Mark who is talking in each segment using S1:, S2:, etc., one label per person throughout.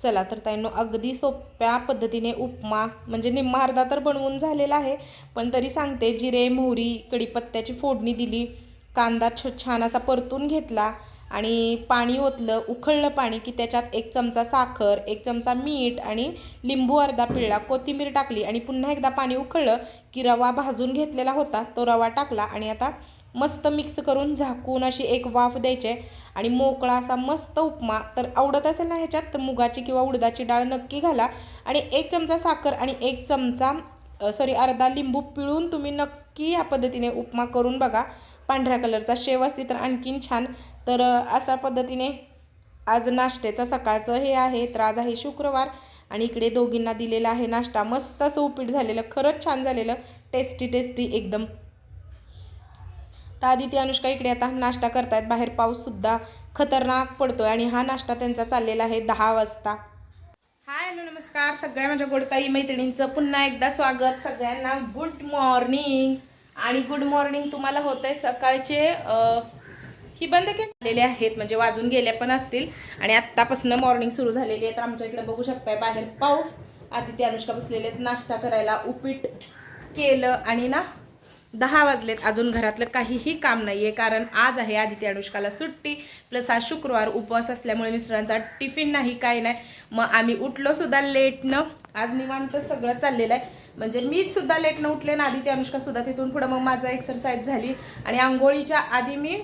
S1: चला तर ताईंनो अगदी सोप्या पद्धतीने उपमा म्हणजे निम्मा अर्धा तर बनवून झालेला आहे पण तरी सांगते जिरे मोहरी कढीपत्त्याची फोडणी दिली कांदा छ छान असा परतून घेतला आणि पाणी ओतलं उखळलं पाणी की त्याच्यात एक चमचा साखर एक चमचा मीठ आणि लिंबू अर्धा पिळला कोथिंबीर टाकली आणि पुन्हा एकदा पाणी उखळलं की रवा भाजून घेतलेला होता तो रवा टाकला आणि आता मस्त मिक्स करून झाकून अशी एक वाफ द्यायची आहे. आणि मोकळा असा मस्त उपमा तर आवडत असेल ना ह्याच्यात तर मुगाची किंवा उडदाची डाळ नक्की घाला. आणि एक चमचा साखर आणि एक चमचा सॉरी अर्धा लिंबू पिळून तुम्ही नक्की या पद्धतीने उपमा करून बघा. पांढऱ्या कलरचा शेव असते तर आणखीन छान. तर अशा पद्धतीने आज नाश्त्याचं सकाळचं हे आहे तर आज आहे शुक्रवार. आणि इकडे दोघींना दिलेला आहे नाश्ता. मस्त असं उपीट झालेलं खरंच छान झालेलं. टेस्टी टेस्टी एकदम तर आदिती अनुष्का इकडे आता नाश्ता करतायत. बाहेर पाऊससुद्धा खतरनाक पडतोय आणि हा नाश्ता त्यांचा चाललेला आहे दहा वाजता. हाय हॅलो नमस्कार. सगळ्या माझ्या गोडताई मैत्रिणींचं पुन्हा एकदा स्वागत. सगळ्यांना गुड मॉर्निंग आणि गुड मॉर्निंग तुम्हाला होत आहे सकाळचे ही बंद केलेले आहेत म्हणजे वाजून गेल्या पण असतील. आणि आत्तापासून मॉर्निंग सुरू झालेली आहे. तर आमच्या इकडे बघू शकताय बाहेर पाऊस. आदिती अनुष्का बसलेले आहेत नाश्ता करायला. उपीट केलं आणि ना दहा वाजलेत अजून घरातलं काहीही काम नाही आहे कारण आज आहे आदित्य अनुष्काला सुट्टी प्लस आज शुक्रवार उपवास असल्यामुळे मिस्टरांचा टिफिन नाही काय नाही. मग आम्ही उठलो सुद्धा लेटनं आज निवांत सगळं चाललेलं आहे. म्हणजे मीच सुद्धा लेटनं उठले ना आदित्य अनुष्कासुद्धा तिथून पुढं. मग माझं एक्सरसाइज झाली. आणि आंघोळीच्या आधी मी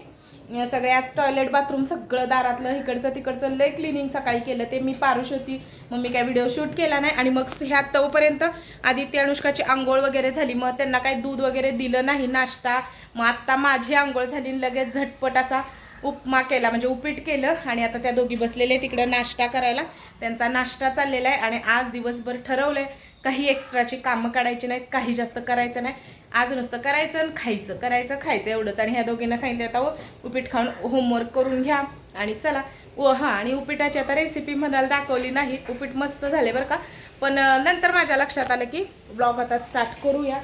S1: सगळ्यात टॉयलेट बाथरूम सगळं दारातलं इकडचं तिकडचं लय क्लिनिंग सकाळी केलं. ते मी पारुष होती मग मी काय व्हिडिओ शूट केला नाही. आणि मग ह्या तोपर्यंत आदित्य अनुष्काची आंघोळ वगैरे झाली. मग त्यांना काही दूध वगैरे दिलं नाही नाश्ता. मग आत्ता माझी आंघोळ झाली लगेच झटपट असा उपमा केला. म्हणजे उपीट केलं आणि आता त्या दोघी बसलेले तिकडं नाश्ता करायला. त्यांचा नाश्ता चाललेला आहे आणि आज दिवसभर ठरवलंय काही एक्स्ट्राची कामं काढायची नाहीत काही जास्त करायचं नाही. आज नुसतं करायचं आणि खायचं करायचं खायचं एवढंच. आणि ह्या दोघींना सांगितलं आता हो, उपीट खाऊन होमवर्क करून घ्या. आणि चला. व हां आणि उपीटाची आता रेसिपी म्हणाल दाखवली नाही. उपीट मस्त झाले बरं का. पण नंतर माझ्या लक्षात आलं की ब्लॉग आता स्टार्ट करूया.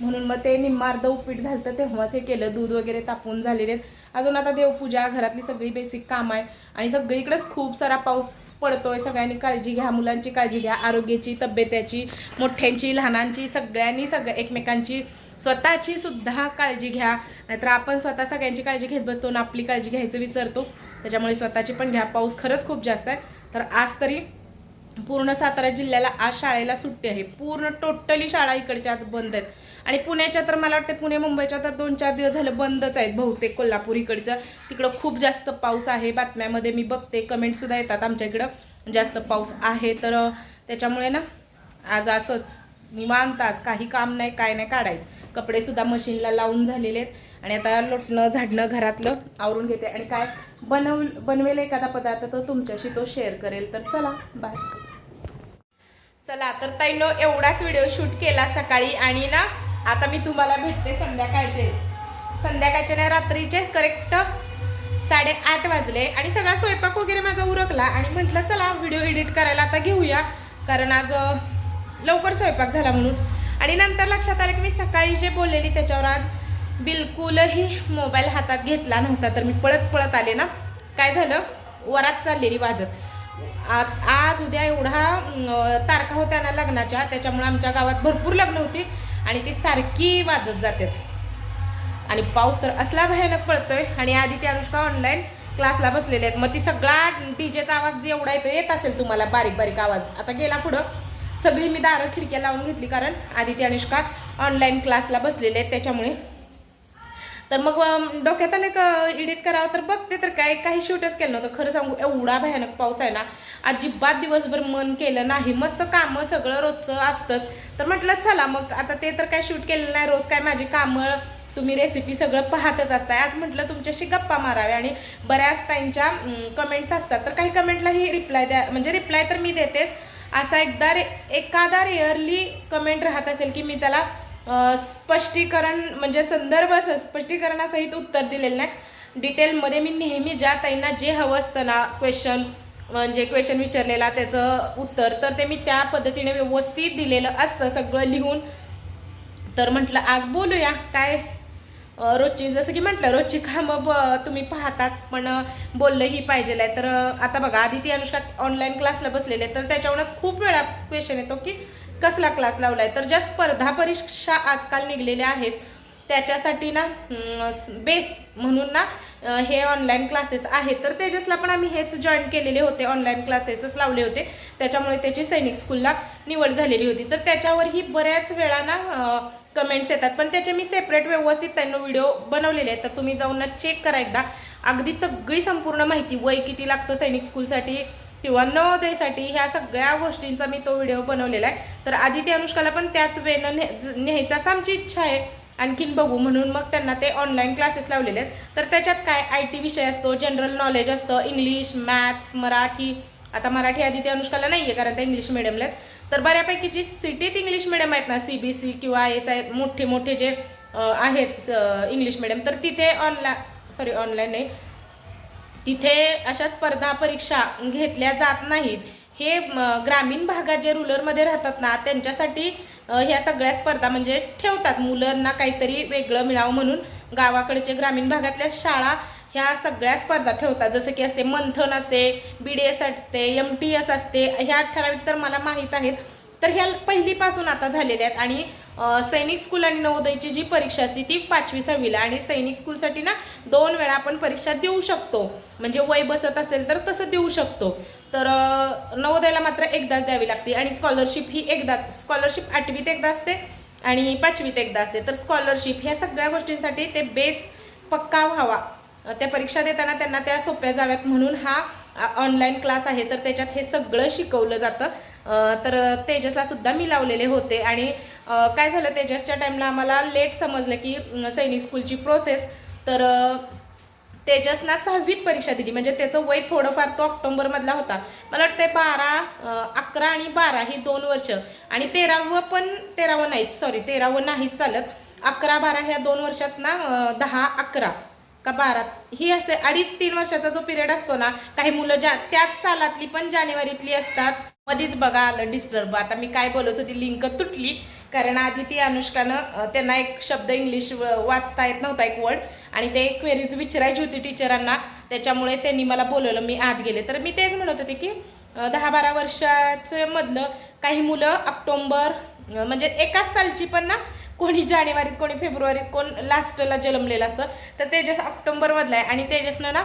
S1: म्हणून मग ते निम्मार्ध उपीट झालं तर तेव्हाच हे केलं. दूध वगैरे तापून झालेले आहेत. अजून आता देवपूजा घरातली सगळी बेसिक काम आहे आणि सगळीकडेच खूप सारा पाऊस पडतोय. सगळ्यांनी काळजी घ्या मुलांची काळजी घ्या आरोग्याची तब्येत्याची मोठ्यांची लहानांची सगळ्यांनी सगळ्या एकमेकांची स्वतःची सुद्धा काळजी घ्या. नाहीतर आपण स्वतः सगळ्यांची काळजी घेत बसतो आणि आपली काळजी घ्यायचं विसरतो. त्याच्यामुळे स्वतःची पण घ्या. पाऊस खरंच खूप जास्त आहे. तर आज तरी पूर्ण सातारा जिल्ह्याला आज शाळेला सुट्टी आहे. पूर्ण टोटली शाळा इकडच्या आज बंद आहेत. आणि पुण्याच्या तर मला वाटतं पुणे मुंबईच्या तर दोन चार दिवस झालं बंदच आहेत बहुतेक कोल्हापूर इकडचं. तिकडं खूप जास्त पाऊस आहे. बातम्यामध्ये मी बघते. कमेंटसुद्धा येतात आमच्या इकडं. जास्त पाऊस आहे तर त्याच्यामुळे ना आज असंच. निवांत आज. काही काम नाही काय नाही काढायचं. कपडेसुद्धा मशीनला लावून झालेले आहेत. आणि आता लोटणं झाडणं घरातलं आवरून घेते. आणि काय बनव बनवेल एखादा पदार्थ तर तुमच्याशी तो शेअर करेल. तर चला बाय चला तर ताईनो एवढाच व्हिडिओ शूट केला सकाळी. आणि ना आता मी तुम्हाला भेटते संध्याकाळचे. संध्याकाळचे नाही रात्रीचे. करेक्ट साडेआठ वाजले. आणि सगळा स्वयंपाक वगैरे माझा उरकला. आणि म्हटलं चला व्हिडिओ एडिट करायला आता घेऊया. कारण आज लवकर स्वयंपाक झाला म्हणून. आणि नंतर लक्षात आलं की मी सकाळी जे बोललेली त्याच्यावर आज बिलकुलही मोबाईल हातात घेतला नव्हता. तर मी पळत पळत आले ना. काय झालं? वरात चाललेली वाजत. आज उद्या एवढा तारखा होत्या ना लग्नाच्या त्याच्यामुळे आमच्या गावात भरपूर लग्न होती आणि ती सारखी वाजत जातात आणि पाऊस तर असला भयानक पडतोय आणि आधी ती अनुष्का ऑनलाईन क्लासला बसलेले आहेत. मग ती सगळा डीजेचा आवाज जे एवढा येतो येत असेल तुम्हाला बारीक बारीक आवाज. आता गेला पुढं. सगळी मी दारं खिडक्या लावून घेतली कारण आदित्य अनुष्का ऑनलाईन क्लासला बसलेले आहेत त्याच्यामुळे. तर मग डोक्यात आले का एडिट करावं तर बघते तर काय काही शूटच केलं नव्हतं. खरं सांगू एवढा भयानक पाऊस आहे ना अजिबात दिवसभर मन केलं नाही. मस्त कामं सगळं रोजचं असतंच. तर म्हटलं चला मग आता ते तर काय शूट केलं नाही रोज काय माझी कामं तुम्ही रेसिपी सगळं पाहतच असताय. आज म्हटलं तुमच्याशी गप्पा मारावे आणि बऱ्याच त्यांच्या कमेंट्स असतात. तर काही कमेंटलाही रिप्लाय द्या म्हणजे रिप्लाय तर मी देतेच असा एकदा रे एखादा रेअरली कमेंट राहत असेल की मी त्याला स्पष्टीकरण म्हणजे संदर्भ स- स्पष्टीकरणासहित उत्तर दिलेलं नाही. डिटेलमध्ये मी नेहमी ज्या ताईंना जे हवं असतं ना क्वेश्चन म्हणजे क्वेश्चन विचारलेला त्याचं उत्तर तर ते मी त्या पद्धतीने व्यवस्थित दिलेलं असतं सगळं लिहून. तर म्हटलं आज बोलूया. काय रोजची जसं की म्हटलं रोजची कामं ब तुम्ही पाहताच पण बोललंही पाहिजे आहे. तर आता बघा आधी ती अनुष्का ऑनलाईन क्लासला बसलेले आहे, तर त्याच्यावरूनच खूप वेळा क्वेश्चन येतो की कसला क्लास लावलाय? तर ज्या स्पर्धा परीक्षा आजकाल निघलेल्या आहेत त्याच्यासाठी ना बेस म्हणून ना हे ऑनलाईन क्लासेस आहेत. तर तेजसला पण आम्ही हेच जॉईन केलेले होते. ऑनलाईन क्लासेसच लावले होते. त्याच्यामुळे त्याची सैनिक स्कूलला निवड झालेली होती. तर त्याच्यावरही बऱ्याच वेळा ना कमेंट्स येतात. पण त्याचे मी सेपरेट व्यवस्थित त्यांना व्हिडिओ बनवलेले आहेत. तर तुम्ही जाऊन ना चेक करा एकदा. अगदी सगळी संपूर्ण माहिती वय किती लागतं सैनिक स्कूलसाठी किंवा नवोदयसाठी ह्या सगळ्या गोष्टींचा मी तो व्हिडिओ बनवलेला आहे. तर आधी ते अनुष्काला पण त्याच वेनं ने न्यायचं असं आमची इच्छा आहे. आणखीन बघू म्हणून मग त्यांना ते ऑनलाईन क्लासेस लावलेले आहेत. तर त्याच्यात काय आय टी विषय असतो जनरल नॉलेज असतं इंग्लिश मॅथ्स मराठी आता मराठी आधी ते अनुष्काला नाही आहे कारण ते इंग्लिश मिडियमला आहेत. तर बऱ्यापैकी जी सिटीत इंग्लिश मिडियम आहेत ना सी बी सी किंवा एस आय मोठे मोठे जे आहेत इंग्लिश मिडियम तर तिथे ऑनला सॉरी ऑनलाईन नाही. तिथे अशा स्पर्धा परीक्षा घेतल्या जात नाहीत. हे ग्रामीण भागात जे रुरलमध्ये राहतात ना त्यांच्यासाठी ह्या सगळ्या स्पर्धा म्हणजे ठेवतात. मुलांना काहीतरी वेगळं मिळावं म्हणून गावाकडचे ग्रामीण भागातल्या शाळा ह्या सगळ्या स्पर्धा ठेवतात. जसं की असते मंथन असते बी डी एस असते एम टी एस असते. ह्या ठराविक तर मला माहीत आहेत. तर ह्या पहिलीपासून आता झालेल्या आहेत. आणि सैनिक स्कूल आणि नवोदयची जी परीक्षा असते ती पाचवी सहावीला. आणि सैनिक स्कूलसाठी ना दोन वेळा आपण परीक्षा देऊ शकतो. म्हणजे वय बसत असेल तर तसं देऊ शकतो. तर नवोदयला मात्र एकदाच द्यावी लागते. आणि स्कॉलरशिप ही एकदाच स्कॉलरशिप आठवीत एकदा असते आणि पाचवीत एकदा असते. तर स्कॉलरशिप ह्या सगळ्या गोष्टींसाठी ते बेस पक्का व्हावा. त्या परीक्षा देताना त्यांना त्या सोप्या जाव्यात म्हणून हा ऑनलाईन क्लास आहे. तर त्याच्यात हे सगळं शिकवलं जातं. तर तेजसला सुद्धा मी लावलेले होते. आणि काय झालं तेजसच्या टाईमला आम्हाला लेट समजलं की सैनिक स्कूलची प्रोसेस तर तेजसना सहावीत परीक्षा दिली. म्हणजे त्याचं वय थोडंफार तो ऑक्टोबरमधला होता. मला वाटतं बारा अकरा आणि बारा ही दोन वर्ष. आणि तेरावं पण तेरावं नाहीच सॉरी तेरावं नाहीच चालत. अकरा बारा ह्या दोन वर्षात ना दहा अकरा. का बारा ही असे अडीच तीन वर्षाचा जो पिरियड असतो ना काही मुलं ज्या त्याच सालातली पण जानेवारीतली असतात मध्येच बघा आलं डिस्टर्ब आता मी काय बोलत होती लिंक तुटली कारण आधी ती अनुष्कानं त्यांना एक शब्द इंग्लिश व- वाचता येत नव्हता एक वर्ड आणि ते क्वेरीज विचारायची होती टीचरांना त्याच्यामुळे त्यांनी मला बोलवलं मी आत गेले. तर मी तेच म्हणत होते की दहा बारा वर्षाचं मधलं काही मुलं ऑक्टोंबर म्हणजे एकाच सालची पण ना कोणी जानेवारीत कोणी फेब्रुवारीत कोण लास्टला जन्मलेलं असतं. तर तेजस ऑक्टोबरमधला आहे आणि तेजसनं ना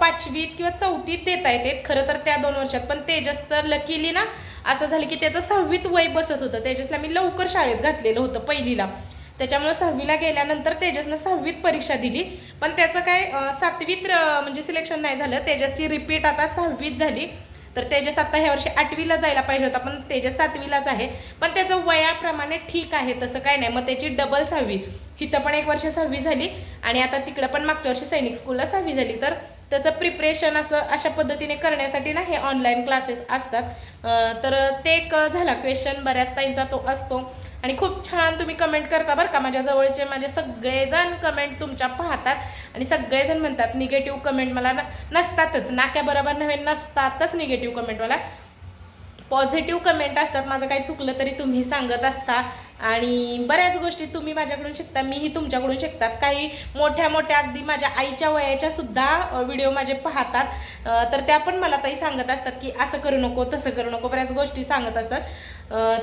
S1: पाचवीत किंवा चौथीत देता येते खरं तर त्या दोन वर्षात. पण तेजसचं लकीली ना असं झालं की त्याचं सहावीत वय बसत होतं. तेजसला मी लवकर शाळेत घातलेलं होतं पहिलीला. त्याच्यामुळे सहावीला गेल्यानंतर तेजसनं सहावीत परीक्षा दिली. पण त्याचं काय सातवीत म्हणजे सिलेक्शन नाही झालं. तेजसची रिपीट आता सहावीत झाली. तर तेजस आत्ता ह्या वर्षी आठवीला जायला पाहिजे होता पण तेजस सातवीलाच आहे. पण त्याचं वयाप्रमाणे ठीक आहे तसं काय नाही. मग त्याची डबल सहावी. इथं पण एक वर्ष सहावी झाली आणि आता तिकडं पण मागच्या वर्षी सैनिक स्कूलला सहावी झाली. तर त्याचं प्रिपरेशन असं अशा पद्धतीने करण्यासाठी ना हे ऑनलाईन क्लासेस असतात. तर ते एक झाला क्वेश्चन बऱ्याच ताईंचा तो असतो. आणि खूप छान तुम्ही कमेंट करता बरं का. माझ्या जवळचे माझे सगळेजण कमेंट तुमच्या पाहतात आणि सगळेजण म्हणतात निगेटिव्ह कमेंट मला न- नसतातच. नाक्याबरोबर नव्हे नसतातच निगेटिव्ह कमेंट मला पॉझिटिव्ह कमेंट असतात. माझं काही चुकलं तरी तुम्ही सांगत असता. आणि बऱ्याच गोष्टी तुम्ही माझ्याकडून शिकता मीही तुमच्याकडून शिकतात. काही मोठ्या मोठ्या अगदी माझ्या आईच्या वयाच्या सुद्धा व्हिडिओ माझे पाहतात. तर त्या पण मला ताई सांगत असतात की असं करू नको तसं करू नको बऱ्याच गोष्टी सांगत असतात.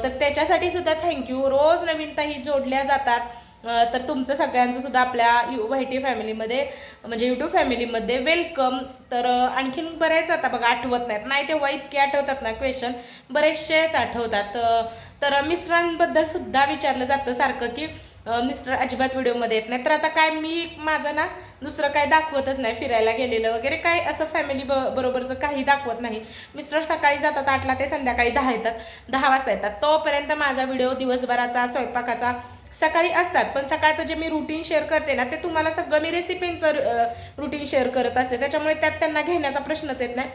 S1: तर त्याच्यासाठी सुद्धा थँक्यू रोज नवीन ताई जोडल्या जातात. तर तुमचं सगळ्यांचं सुद्धा आपल्या यू व्हायटी फॅमिलीमध्ये म्हणजे यूट्यूब फॅमिलीमध्ये वेलकम तर आणखीन बरेच आता बघा आठवत नाहीत. नाही तेव्हा इतके आठवतात ना क्वेश्चन बरेचसेच आठवतात. तर मिस्टरांबद्दल सुद्धा विचारलं जातं सारखं की मिस्टर अजिबात व्हिडिओमध्ये येत नाही तर आता काय मी माझं ना दुसरं काय दाखवतच नाही फिरायला गेलेलं वगैरे काय असं फॅमिली ब बरोबरचं काही दाखवत नाही. मिस्टर सकाळी जातात आठला ते संध्याकाळी दहा येतात दहा वाजता येतात. तोपर्यंत माझा व्हिडिओ दिवसभराचा स्वयंपाकाचा सकाळी असतात. पण सकाळचं जे मी रुटीन शेअर करते ना ते तुम्हाला सगळं मी रेसिपींचं रुटीन शेअर करत असते. त्याच्यामुळे त्यात त्यांना घेण्याचा प्रश्नच येत नाही.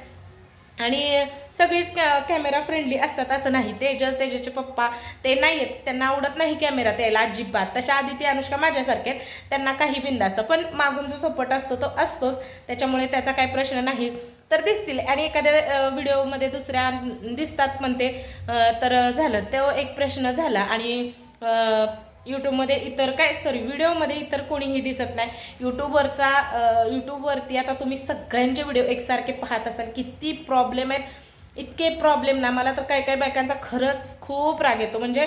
S1: आणि सगळीच कॅ कॅमेरा फ्रेंडली असतात असं नाही. तेजस तेजेचे पप्पा ते नाही आहेत त्यांना आवडत नाही कॅमेरा त्याला अजिबात. तशा आधी ती अनुष्का माझ्यासारखे आहेत त्यांना काही बिंद असतं पण मागून जो सपोर्ट असतो तो असतोच. त्याच्यामुळे त्याचा काही प्रश्न नाही. तर दिसतील. आणि एखाद्या व्हिडिओमध्ये दुसऱ्या दिसतात म्हणते. तर झालं. तो एक प्रश्न झाला. आणि यूट्यूबमध्ये इतर काय सॉरी व्हिडिओमध्ये इतर कोणीही दिसत नाही. यूट्यूबवरचा यूट्यूबवरती आता तुम्ही सगळ्यांचे व्हिडिओ एकसारखे पाहत असाल किती प्रॉब्लेम आहेत. इतके प्रॉब्लेम ना मला तर काही काही बायकांचा खरंच खूप राग येतो. म्हणजे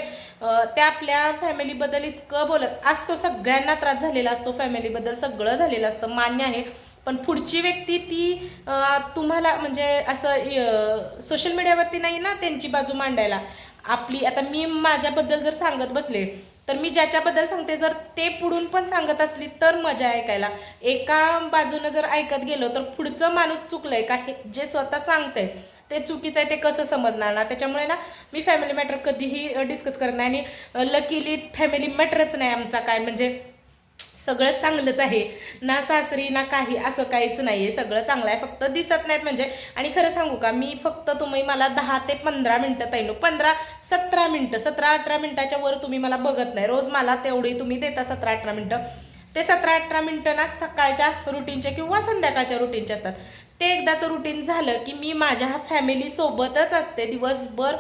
S1: त्या आपल्या फॅमिलीबद्दल इतकं बोलत असतो सगळ्यांना त्रास झालेला असतो फॅमिलीबद्दल सगळं झालेलं असतं मान्य आहे. पण पुढची व्यक्ती ती तुम्हाला म्हणजे असं सोशल मीडियावरती नाही ना त्यांची बाजू मांडायला. आपली आता मी माझ्याबद्दल जर सांगत बसले तर मी ज्याच्याबद्दल सांगते जर ते पुढून पण सांगत असली तर मजा ऐकायला. एका बाजूनं जर ऐकत गेलो तर पुढचं माणूस चुकलंय का हे जे स्वतः सांगतंय ते चुकीचं आहे ते कसं समजणार ना? त्याच्यामुळे ना मी फॅमिली मॅटर कधीही डिस्कस करत नाही. आणि लकीली फॅमिली मॅटरच नाही आमचा काय. म्हणजे सगळं चांगलंच आहे. ना सासरी ना काही असं काहीच नाही आहे सगळं चांगलं आहे. फक्त दिसत नाहीत म्हणजे आणि खरं सांगू का मी फक्त तुम्ही मला दहा ते पंधरा मिनटं ताईनो पंधरा सतरा मिनटं सतरा अठरा मिनटाच्या वर तुम्ही मला बघत नाही. रोज मला तेवढी तुम्ही देता सतरा अठरा मिनटं. ते सतरा अठरा मिनटं ना सकाळच्या रुटीनचे किंवा संध्याकाळच्या रुटीनचे असतात. ते एकदाचं रुटीन झालं की मी माझ्या फॅमिलीसोबतच असते. दिवसभर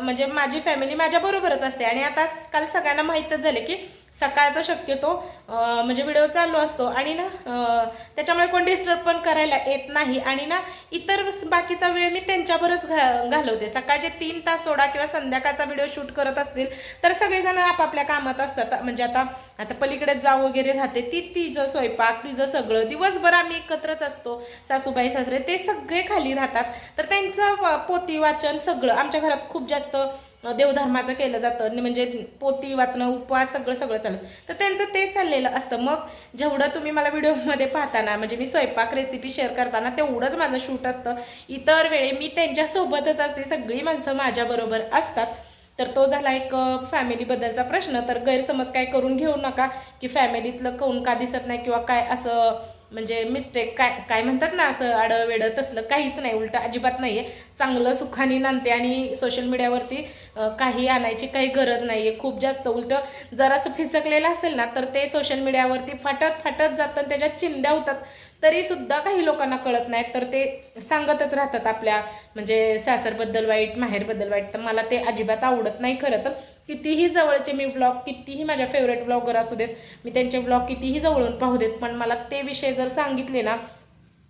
S1: म्हणजे माझी फॅमिली माझ्याबरोबरच असते. आणि आता काल सगळ्यांना माहीतच झाले की सकाळचा शक्यतो म्हणजे व्हिडिओ चालू असतो. आणि ना त्याच्यामुळे कोण डिस्टर्ब पण करायला येत नाही. आणि ना इतर बाकीचा वेळ मी त्यांच्यावरच घा घालवते. सकाळचे तीन तास सोडा किंवा संध्याकाळचा व्हिडिओ शूट करत असतील तर सगळेजण आपापल्या कामात असतात. म्हणजे आता आता पलीकडे जाऊ वगैरे राहते. ती तिचं स्वयंपाक तिचं सगळं. दिवसभर आम्ही एकत्रच असतो. सासूबाई सासरे ते सगळे खाली राहतात. तर त्यांचं व- वाचन सगळं आमच्या घरात खूप जास्त देवधर्माचं केलं जातं. म्हणजे पोती वाचणं उपवास सगळं सगळं चाललं. तर त्यांचं ते चाललेलं असतं. मग जेवढं तुम्ही मला व्हिडिओमध्ये पाहताना म्हणजे मी स्वयंपाक रेसिपी शेअर करताना तेवढंच माझं शूट असतं. इतर वेळी मी त्यांच्यासोबतच असते. सगळी माणसं माझ्याबरोबर असतात. तर तो झाला एक फॅमिलीबद्दलचा प्रश्न. तर गैरसमज काय करून घेऊ नका की फॅमिलीतलं कोण का दिसत नाही किंवा काय असं म्हणजे मिस्टेक काय काय म्हणतात ना असं आडं वेडं तसलं काहीच नाही. उलटं अजिबात नाही आहे चांगलं सुखाने नांदते आणि सोशल मीडियावरती काही आणायची काही गरज नाही आहे खूप जास्त उलटं जरासं फिसकलेलं असेल ना तर ते सोशल मीडियावरती फाटत फाटत जातं आणि त्याच्यात चिंध्या होतात. तरी सुद्धा काही लोकांना कळत नाही. तर ते सांगतच राहतात आपल्या म्हणजे सासरबद्दल वाईट माहेरबद्दल वाईट. तर मला ते अजिबात आवडत नाही खरं तर. कितीही जवळचे मी ब्लॉग कितीही माझ्या फेवरेट ब्लॉगर असू देत मी त्यांचे ब्लॉग कितीही जवळून पाहू देत पण मला ते विषय जर सांगितले ना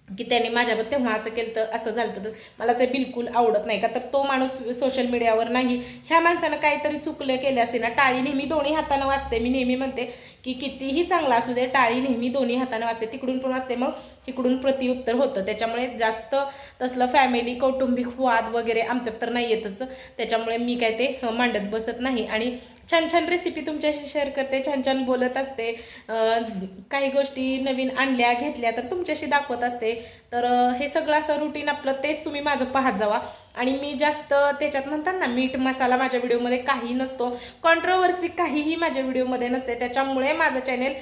S1: की त्यांनी माझ्याबद्दल तेव्हा असं केलं तर असं झालं तर मला ते बिलकुल आवडत नाही का? तर तो माणूस सोशल मीडियावर नाही. ह्या माणसानं काहीतरी चुकलं केलं असते ना टाळी नेहमी दोन्ही हातानं वाचते मी नेहमी म्हणते की कितीही चांगला असू दे टाळी नेहमी दोन्ही हातानं वाचते तिकडून पण वाचते मग इकडून प्रतिउत्तर होतं. त्याच्यामुळे जास्त तसलं फॅमिली कौटुंबिक वाद वगैरे आमच्यात तर नाही येतच त्याच्यामुळे मी काय ते मांडत बसत नाही. आणि छान छान रेसिपी तुमच्याशी शेअर करते छान छान बोलत असते. काही गोष्टी नवीन आणल्या घेतल्या तर तुमच्याशी दाखवत असते. तर हे सगळं असं रुटीन आपलं तेच तुम्ही माझं पाहत जावा. आणि मी जास्त त्याच्यात म्हणतात ना मीठ मसाला माझ्या व्हिडिओमध्ये काही नसतो. कॉन्ट्रोवर्सी काहीही माझ्या व्हिडिओमध्ये नसते. त्याच्यामुळे माझं चॅनेल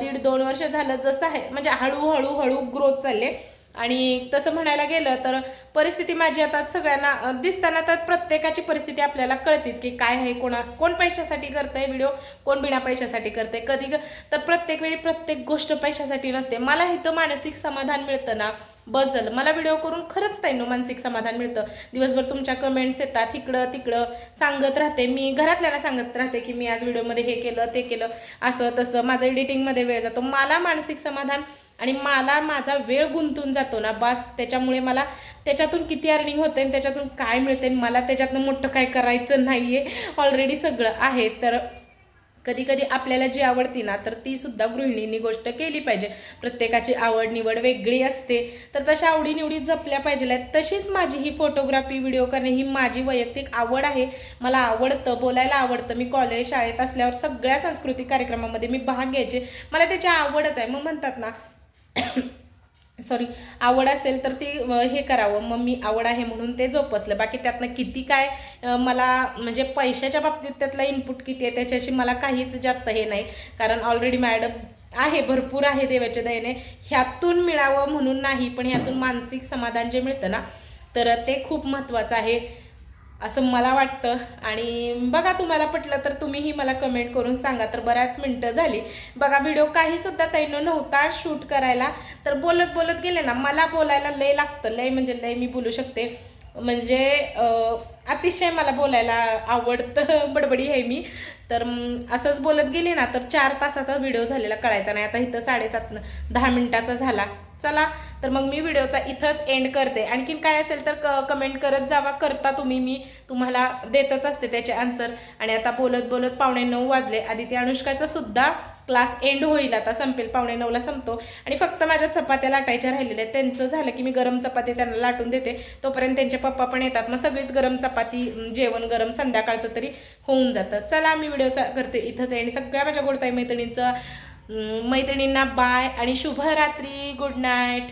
S1: दीड दोन वर्ष झालं जसं आहे म्हणजे हळूहळू हळू ग्रोथ चालले. आणि तसं म्हणायला गेलं तर परिस्थिती माझी आता सगळ्यांना दिसताना तर प्रत्येकाची परिस्थिती आपल्याला कळतीच की काय आहे कोणा कोण पैशासाठी करतंय व्हिडिओ कोण बिना पैशासाठी करतंय. कधी तर प्रत्येक वेळी प्रत्येक गोष्ट पैशासाठी नसते. मला इथं मानसिक समाधान मिळतं ना बदल मला व्हिडिओ करून खरंच ताईनो मानसिक समाधान मिळतं. दिवसभर तुमच्या कमेंट्स येतात इकडं तिकडं सांगत राहते. मी घरातल्यांना सांगत राहते की मी आज व्हिडिओमध्ये हे केलं ते केलं असं तसं. माझं एडिटिंगमध्ये वेळ जातो. मला मानसिक समाधान आणि मला माझा वेळ गुंतून जातो ना बस. त्याच्यामुळे मला त्याच्यातून किती अर्निंग होते आणि त्याच्यातून काय मिळते मला त्याच्यातनं मोठं काय करायचं नाही आहे ऑलरेडी सगळं आहे. तर कधी कधी आपल्याला जी आवडती ना तर ती सुद्धा गृहिणींनी गोष्ट केली पाहिजे. प्रत्येकाची आवड निवड वेगळी असते. तर तशा आवडीनिवडी जपल्या पाहिजे तशीच माझी ही फोटोग्राफी व्हिडिओ करणे ही माझी वैयक्तिक आवड आहे. मला आवडतं बोलायला आवडतं. मी कॉलेज शाळेत असल्यावर सगळ्या सांस्कृतिक कार्यक्रमामध्ये मी भाग घ्यायचे. मला त्याची आवडच आहे. मग म्हणतात ना सॉरी आवड असेल तर ती हे करावं. मग मी आवड आहे म्हणून ते जोपासलं. बाकी त्यातनं किती काय मला म्हणजे पैशाच्या बाबतीत त्यातला इनपुट किती आहे त्याच्याशी मला काहीच जास्त हे नाही. कारण ऑलरेडी मॅडम आहे भरपूर आहे देवाच्या दयेने. ह्यातून मिळावं म्हणून नाही पण ह्यातून मानसिक समाधान जे मिळतं ना तर ते खूप महत्त्वाचं आहे. असं मला वाटतं. आणि बघा तुम्हाला पटलं तर तुम्हीही मला कमेंट करून सांगा. तर बऱ्याच मिनटं झाली. बघा व्हिडिओ काही सुद्धा तैनो नव्हता शूट करायला. तर बोलत बोलत गेले ना मला बोलायला लय लागतं. लय म्हणजे लय मी बोलू शकते. म्हणजे अतिशय मला बोलायला आवडतं. बडबडी आहे मी. तर असंच बोलत गेले ना तर चार तासाचा व्हिडिओ झालेला कळायचा नाही. आता इथं साडेसात दहा मिनटाचा झाला. चला तर मग मी व्हिडिओचा इथंच एंड करते. आणखीन काय असेल तर क कमेंट करत जावा. करता तुम्ही मी. तुम्हाला देतच असते त्याचे आन्सर आणि आता बोलत बोलत पावणे नऊ वाजले. आधी ते अनुष्काचा सुद्धा क्लास एंड होईल. आता संपेल पावणे नऊला संपतो. आणि फक्त माझ्या चपात्या लाटायच्या राहिलेल्या आहेत. त्यांचं झालं की मी गरम चपाती त्यांना लाटून देते. तोपर्यंत त्यांचे पप्पा पण येतात. मग सगळीच गरम चपाती जेवण गरम संध्याकाळचं तरी होऊन जातं. चला मी व्हिडिओचा करते. इथंच आहे आणि सगळ्या माझ्या गोडताई मैत्रिणींचं मैत्रिणींना बाय आणि शुभरात्री गुड नाईट